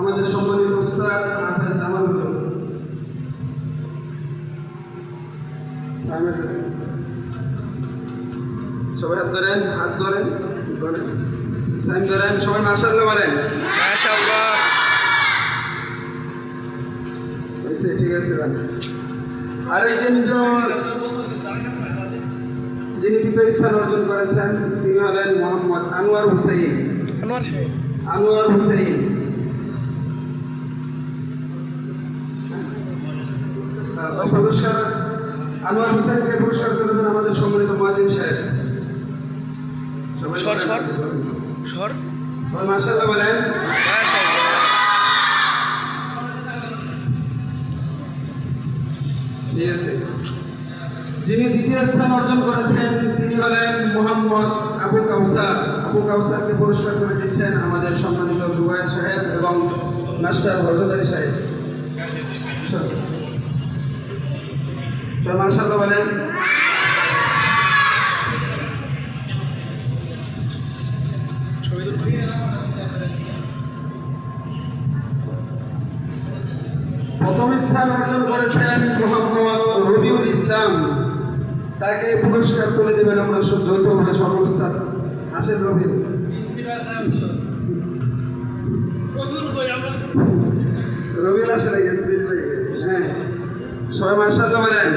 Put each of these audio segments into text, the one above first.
আমাদের সম্মানিত উস্তাদ হাফেজ জামাল সবাই হাত ধরেন হাত ধরেন ধরেন। সাইম ধরেন সবাই বলেন। মাশাআল্লাহ। হয়েছে ঠিক আছে ভাই। আর একজন জন যিনি তৃতীয় স্থান অর্জন করেছেন তিনি হলেন মোহাম্মদ আনোয়ার হুসাইন। আনোয়ার হুসাইন। পুরস্কার আনোয়ার হুসাইনকে পুরস্কার দেবেন আমাদের সম্মানিত মহাজিন সাহেব। সর, সর। সর সবাই মাসাল্লাহ বলেন। যিনি দ্বিতীয় স্থান অর্জন করেছেন তিনি হলেন মোহাম্মদ আবু কাউসার। আবু কাউসারকে পুরস্কার করে দিচ্ছেন আমাদের সম্মানিত জুবাইর সাহেব এবং মাস্টার রজদারি সাহেব। মার্শাল্লাহ বলেন। প্রথম স্থান অর্জন করেছেন মোহাম্মদ রবিউল ইসলাম। তাকে পুরস্কার তুলে দেবেন আমরা যৌথভাবে সকল স্থান। আসেন রবিউল। রবিউল আসে নাকি একদিন গেছে। হ্যাঁ। সবাই মার্শাল্লাহ বলেন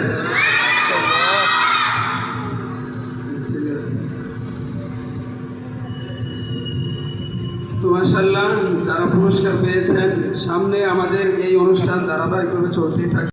মাশাল্লাহ যারা পুরস্কার পেয়েছেন সামনে আমাদের এই অনুষ্ঠান ধারাবাহিকভাবে চলতেই থাকে